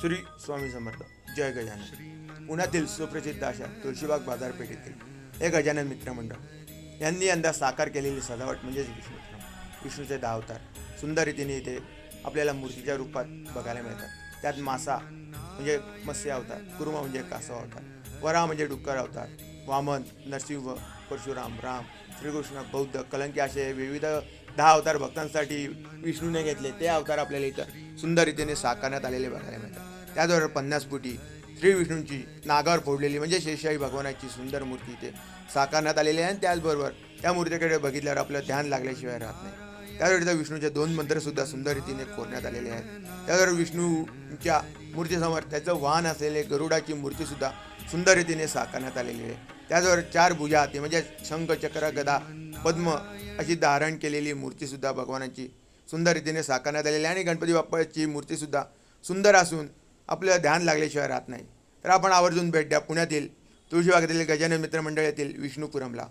श्री स्वामी समर्थ. जय गजानन. पुण्यातील सुप्रसिद्ध अशा तुळशीबाग बाजारपेठेतील हे गजानन मित्रमंडळ यांनी यंदा साकार केलेली सजावट म्हणजेच विष्णू. विष्णूचे दहा अवतार सुंदर रीतीने इथे आपल्याला मूर्तीच्या रूपात बघायला मिळतात. त्यात मासा म्हणजे मत्स्य अवतार कुर्मा म्हणजे कासव अवतार वरा म्हणजे डुक्कर अवतार वामन नरसिंह परशुराम राम श्रीकृष्ण बौद्ध कलंकी असे विविध दहा अवतार भक्तांसाठी विष्णूने घेतले ते अवतार आपल्याला इथं सुंदर रीतीने साकारण्यात आलेले बघायला मिळतात. त्याचबरोबर पन्नास फुटी श्री विष्णूंची नागावर फोडलेली म्हणजे शेषशाही भगवानाची सुंदर मूर्ती इथे साकारण्यात आलेली आहे आणि त्याचबरोबर त्या मूर्तीकडे बघितल्यावर आपलं ध्यान लागल्याशिवाय राहत नाही. त्यावेळी त्या विष्णूचे दोन मंत्रसुद्धा सुंदर रीतीने कोरण्यात आलेले आहेत. त्याचबरोबर विष्णूच्या मूर्तीसमोर त्याचं वाहन असलेले गरुडाची मूर्तीसुद्धा सुंदर रीतीने साकारण्यात आलेली आहे. त्याचबरोबर चार भुजा ती म्हणजे शंख चक्र गदा पद्म अशी धारण केलेली मूर्तीसुद्धा भगवानाची सुंदर रीतीने साकारण्यात आलेली आहे. आणि गणपती बाप्पाची मूर्तीसुद्धा सुंदर असून आपलं ध्यान लागल्याशिवाय राहत नाही. तर आपण आवर्जून भेट द्या पुण्यातील तुळशीबागेतील गजानन मित्रमंडळ येथील विष्णुपुरमला.